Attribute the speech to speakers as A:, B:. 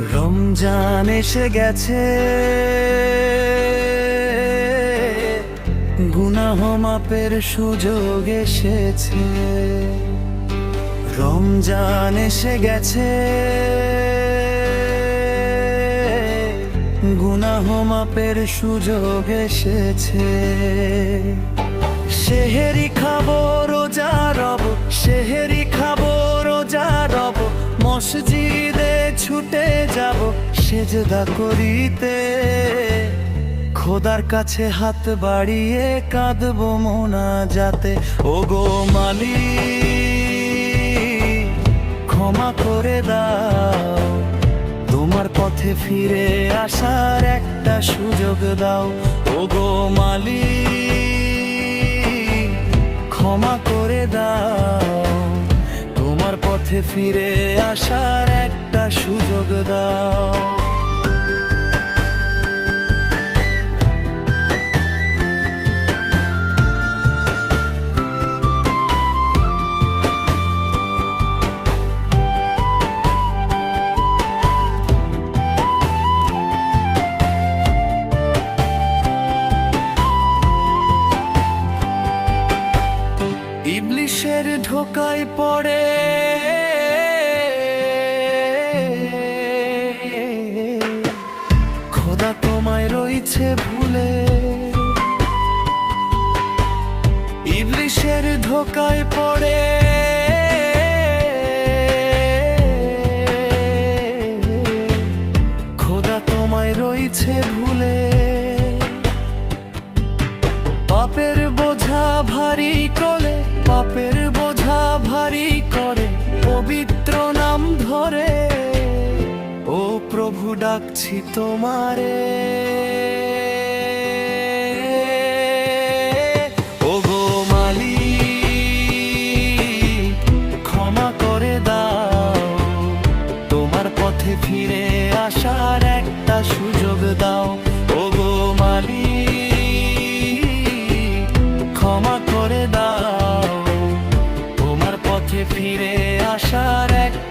A: রমজান এসে গেছে। গুনাহ মাপের সুযোগ এসেছে। রমজান এসে গেছে। গুনাহ মাপের সুযোগ এসেছে। সেহেরি খাব রোজা রব, সেহেরি ছুটে যাব সেজদা করিতে। খোদার কাছে হাত বাড়িয়ে কাঁদবো মোনা যাতে ও গো মালি ক্ষমা করে দাও। তোমার পথে ফিরে আসার একটা সুযোগ দাও। ও গো মালি ক্ষমা করে দাও। পথে ফিরে আসার একটা সুযোগ দাও। ঢোকায় পড়ে ভুলে। ইবলিশের ধোকায় পড়ে। খোদা তোমায় রইছে ভুলে। পাপের বোঝা ভারী করে পাপের বোঝা ভারী করে, পবিত্র নাম ধরে। ও প্রভু, ডাকছি তোমারে। ফিরে আসার এক